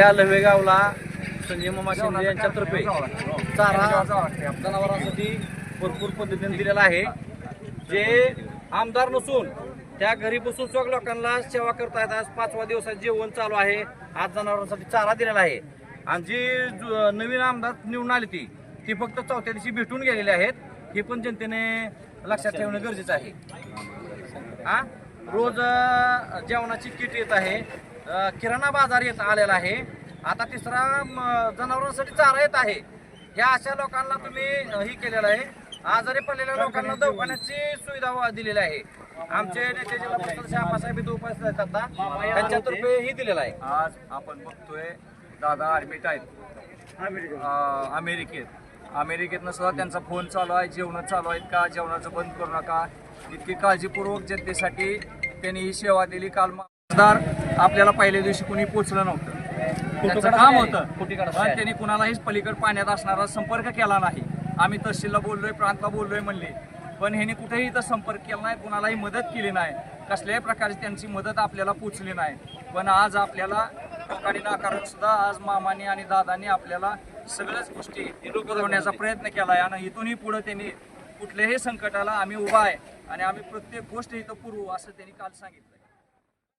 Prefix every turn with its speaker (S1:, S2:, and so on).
S1: या लवेगावला संजय मामा शिंदे यांच्यातर्फे चारा जनावरांसाठी भरपूर पद्धतीने दिलेला आहे. जे आमदार नसून त्या घरी बसून सगळ्या लोकांना सेवा करता येतात आज पाचवा दिवसात जेवण चालू आहे. आज जनावरांसाठी चारा दिलेला आहे. आणि जी नवीन आमदार निवडून आली ती ती फक्त चौथ्या दिवशी भेटून गेलेले आहेत. हे पण जनतेने लक्षात ठेवणं गरजेचं आहे. हा? रोज जेवणाची किट येत आहे. किराणा बाजार येत आलेला आहे. आता तिसरा म, जनावरांसाठी चारा येत आहे. ह्या अशा लोकांना तुम्ही ही केलेलं आहे. आजारी पडलेल्या लोकांना दवाखान्याची सुविधा दिलेली आहे. आमचे नेते जिल्हा परिषद श्यामासाहेब इथे उपस्थित आहेत आता. त्यांच्यातर्फे ही दिलेलं आहे.
S2: आज आपण बघतोय दादा ऍडमिट आहेत. अमेरिकेत. अमेरिकेतनं सुद्धा त्यांचा फोन चालू आहे जेवणं चालू आहेत का जेवणाचं बंद करू नका. इतकी काळजीपूर्वक जनतेसाठी त्यांनी ही सेवा दिली. काल खासदार आपल्याला पहिल्या दिवशी कुणी पोचलं नव्हतं. त्यांचं काम होतं. पण त्यांनी कुणालाही पलीकड पाण्यात असणारा संपर्क केला नाही. आम्ही तहसीलला बोललोय प्रांतला बोललोय म्हणले. पण ह्यांनी कुठेही इथं संपर्क केला नाही कुणालाही मदत केली नाही. कसल्याही प्रकारची त्यांची मदत आपल्याला पोचली नाही. पण आज आपल्याला लोकांनी नाकारून सुद्धा आज मामाने आणि दादानी आपल्याला सगळ्याच गोष्टी पुरवण्याचा प्रयत्न केला आहे आणि इथूनही पुढे त्यांनी कुठल्याही संकटाला आम्ही उभा आहे आणि आम्ही प्रत्येक गोष्ट इथं पुरवू असं त्यांनी काल सांगितलं